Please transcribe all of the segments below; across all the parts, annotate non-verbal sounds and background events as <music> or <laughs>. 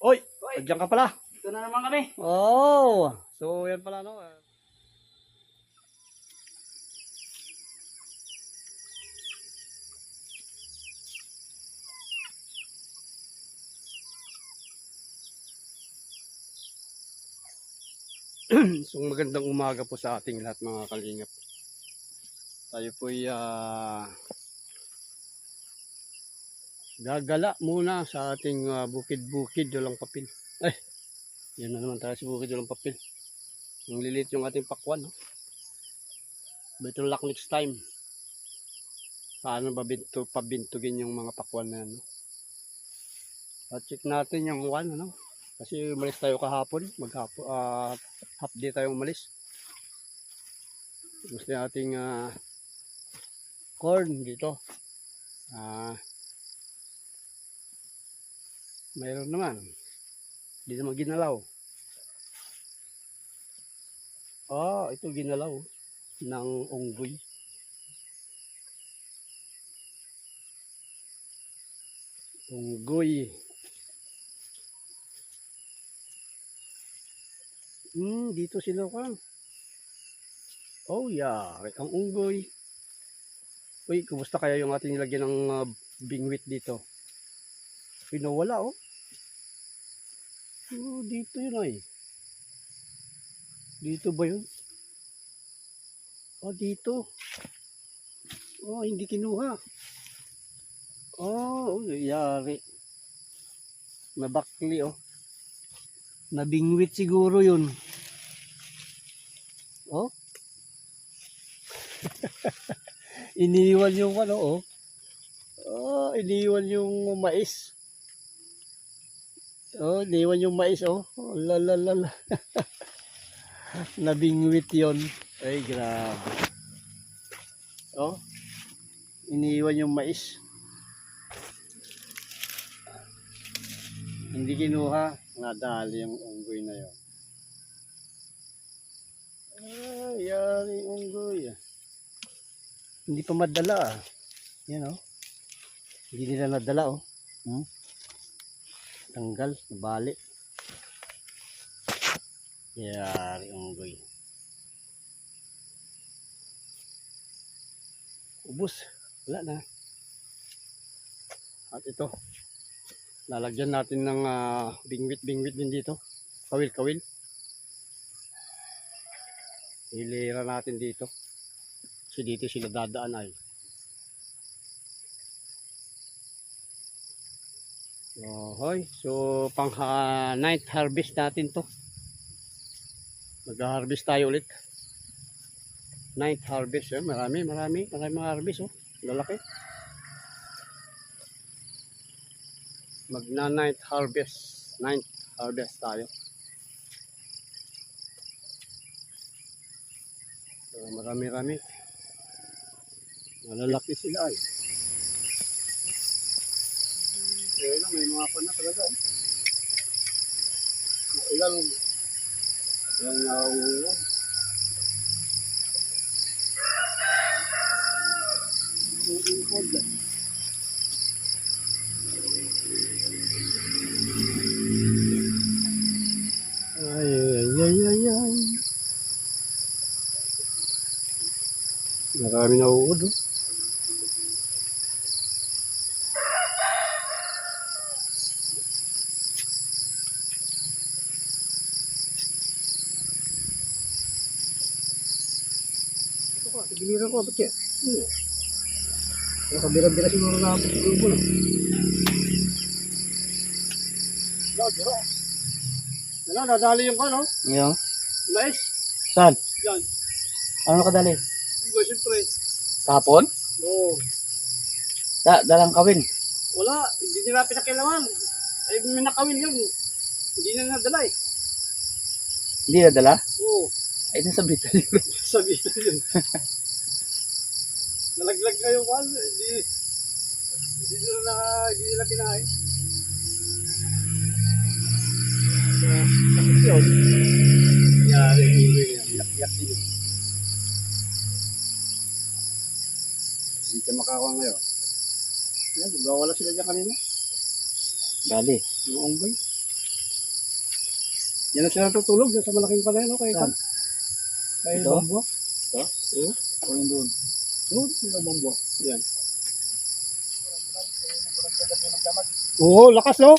Oy, nandiyan ka pala. ito na naman kami. Oh, so yan pala no. <clears throat> so magandang umaga po sa ating lahat mga kalingap. Tayo po ay ah, gagala muna sa ating ah, bukid-bukid walang papel. Ay, yan na naman tayo sa bukid walang papel. Ang lilit yung ating pakwan. No? Better luck next time. Paano ba binto, pabintugin yung mga pakwan na yan? No? At check natin yung one, ano? Kasi umalis tayo kahapon. Maghapo, ah half day tayong umalis. Gusto nating ah, corn dito. Ah, mayroon naman. Hindi naman ginalaw. Ah, ito ginalaw ng unggoy. Unggoy. Hmm, dito sila ka. Oh, yeah. Ang unggoy. Uy, kumusta kaya yung ating nilagyan ng uh, bingwit dito? Pinawala, oh. Oh, dito yun ay. Dito ba yun? Oh, dito. Oh, hindi kinuha. Oh, oh yari. Nabakli, oh. Nabingwit siguro yun. Oh. <laughs> iniwan yung ano, oh. Oh, iniwan yung mais. Oh, iniwan yung mais, oh. oh la la la la. <laughs> Nabingwit yon. Ay, grabe. Oh, iniwan yung mais. Hindi kinuha. Nadali yung unggoy na yon. Ay, yari unggoy. Hindi pa madala ah. Yan oh. Hindi nila nadala oh. Hmm? Tanggal, nabali. Yari unggoy. Ubus. Wala na. At ito. Lalagyan natin ng ah, bingwit-bingwit din dito. Kawil-kawil. Hilira natin dito. Kasi dito sila dadaan ay. Hoy. So, pang ha- night harvest natin to. Mag-harvest tayo ulit. Night harvest. Eh. Marami, marami. Marami mga harvest. Oh. Lalaki. Magna-night harvest. Night harvest tayo. So, marami-rami. Malalaki sila ay. Kaya lang, may mga pan na talaga. Eh. Ulan. Ulan na ulan. Ulan. Ay, ay, ay, ay, ay. Marami na Oh. Ito ko, ba't kaya? Hmm. Nakabira-bira siguro na ang grupo na. Wala, nadali yung kano. Yung? Mais. Saan? Yan. Ano kadali? Ba, siyempre. Kapon? Oo. Da, dalang kawin. Wala, hindi nila pinakailangan. Ay, may nakawin yun. Hindi na nadala eh. Hindi na dala? Oo, Ay, nasa bital yun. <laughs> sabi na yun. Nalaglag na yung wall. Hindi, hindi nila, na, hindi nila kinain. So, bakit yun? Yari, hindi yun. Yak-yak din yun. Hindi ka makakuha ngayon. Yan, di ba wala sila dyan kanina? Dali. Yung onggoy. Yan na sila tutulog dyan sa malaking palay, no? Kay Kay Ito? Bambo. Ito? Oo. O yung doon. Doon sila Bambo. Yan. Oo, lakas, no?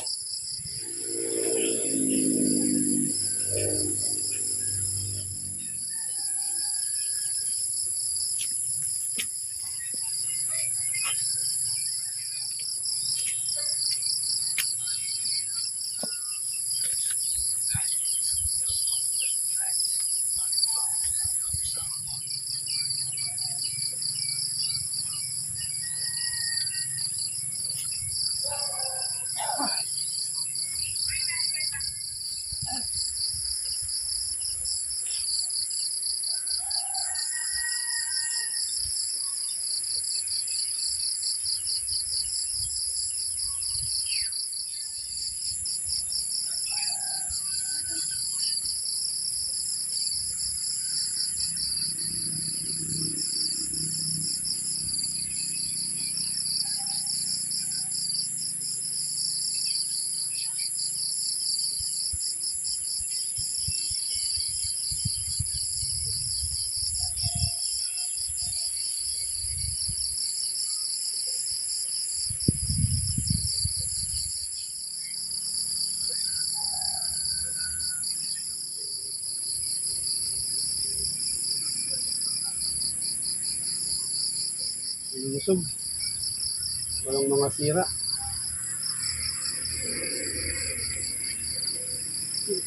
Walang mga sira.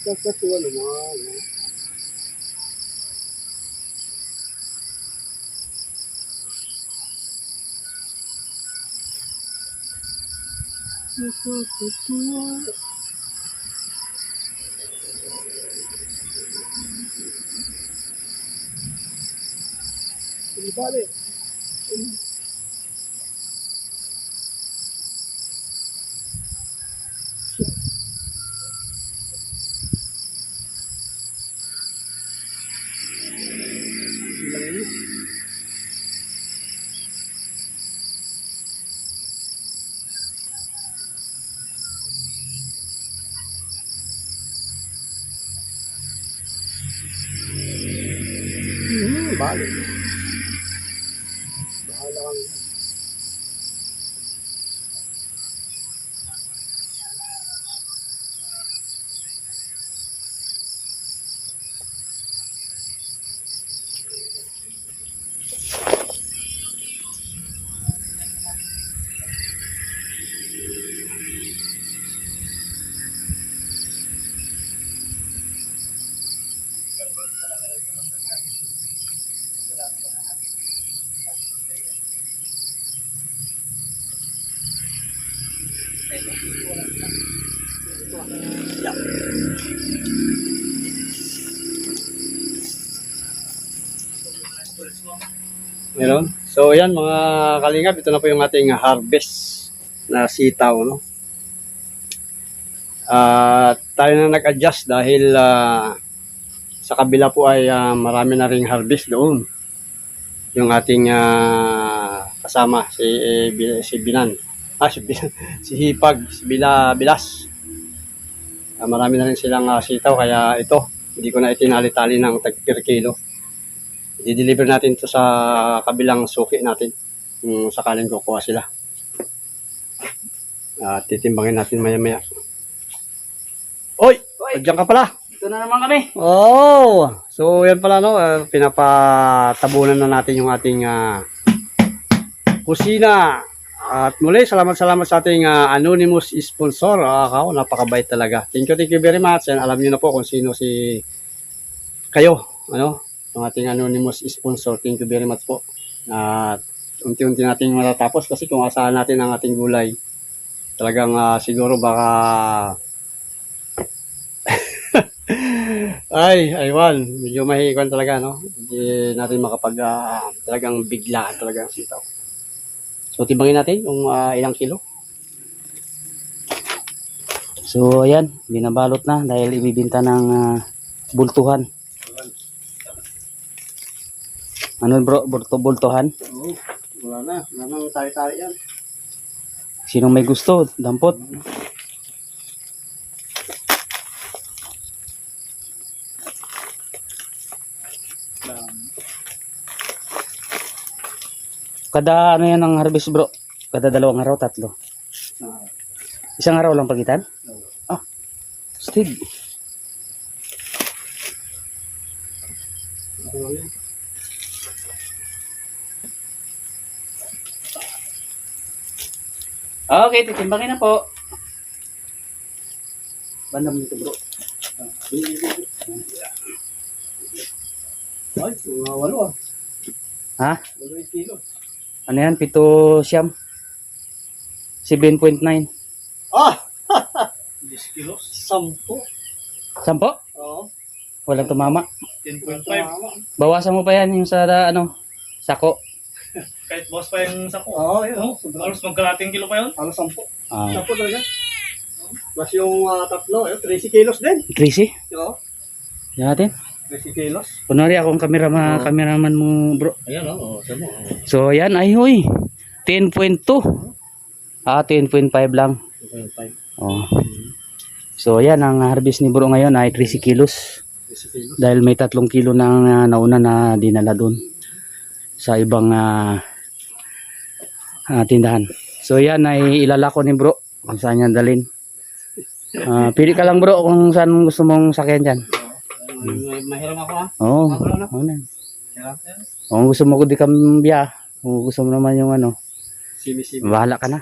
Kakatuwa naman. no? Nakakatuwa. Di Meron. So, yan mga kalingap. Ito na po yung ating harvest na sitaw, no? Ah, tayo na nag-adjust dahil ah, sa kabila po ay ah, marami na ring harvest doon. Yung ating ah, kasama, si, eh, si Binan. Ah, si, si Hipag, si Bila, Bilas. Ah, marami na rin silang ah, sitaw, kaya ito, hindi ko na itinali-tali ng tag per kilo i-deliver natin to sa kabilang suki natin kung sakaling kukuha sila. At titimbangin natin maya maya. Oy! Oy! Diyan ka pala! Ito na naman kami. Oh! So yan pala no, ah, pinapatabunan na natin yung ating ah, kusina. At muli, salamat salamat sa ating ah, anonymous sponsor. Ah, ako, napakabait talaga. Thank you, thank you very much. And alam niyo na po kung sino si kayo, ano, ang ating anonymous sponsor. Thank you very much po. At unti-unti natin matatapos kasi kung asahan natin ang ating gulay, talagang ah, siguro baka <laughs> ay, aywan. Medyo mahikwan talaga, no? Hindi natin makapag, ah, talagang biglaan talaga ang sitaw. So, timbangin natin kung ah, ilang kilo. So, ayan. Binabalot na dahil ibibinta ng ah, bultuhan. Ano bro? Bulto, bultuhan? Oo, wala na. Wala nang tayo-tayo yan. Sinong may gusto? Dampot. Kada ano yan ang harvest bro? Kada dalawang araw, tatlo. Isang araw lang pagitan? Ah, yan? Okay, titimbangin na po. Bandam nito bro. Ay, walo ah. Ha? Walo yung kilo. Ano yan? Pito siyam? 7.9. Ah! <laughs> 10 kilos? Sampo. Sampo? Oo. Walang tumama. 10.5. Bawasan mo pa yan yung sa ano, sako. <laughs> Kahit boss pa yung sako. Oo, yun. Oh. Halos magkalating kilo pa yun. Ano, sampo. Ah, Sampo talaga. Plus yung ah, tatlo, eh, 30 kilos din. Tracy, Oo. yan natin. 30 kilos. Kunwari akong cameraman, cameraman mo bro. Ayan. Oh, mo. So yan, ay huy. 10.2. Ah, 10.5 lang. 2.5. Oh. So yan, ang harvest ni bro ngayon ay 30 kilos. 30 kilos. Dahil may tatlong kilo na uh, nauna na dinala doon sa ibang ah, ah, tindahan. So yan ay ilalako ni bro kung saan yan dalhin. Ah, pili ka lang bro kung saan gusto mong sakyan dyan. May- Mahiram ako ah. Oo. Oh. Hiram. Kung gusto mo ko di kambya, kung gusto mo naman yung ano, Simi-simi. bahala ka na.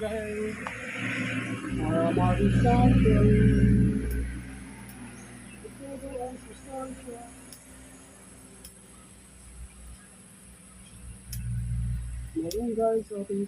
Guys. Para mag-sample. Ito ang sustansya. Guys sa ating.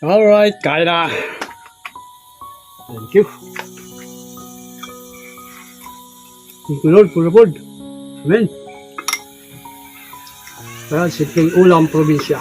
Alright, kaya na. Thank you. Thank you Lord for the food. Amen. Kaya simpleng ulam probinsya.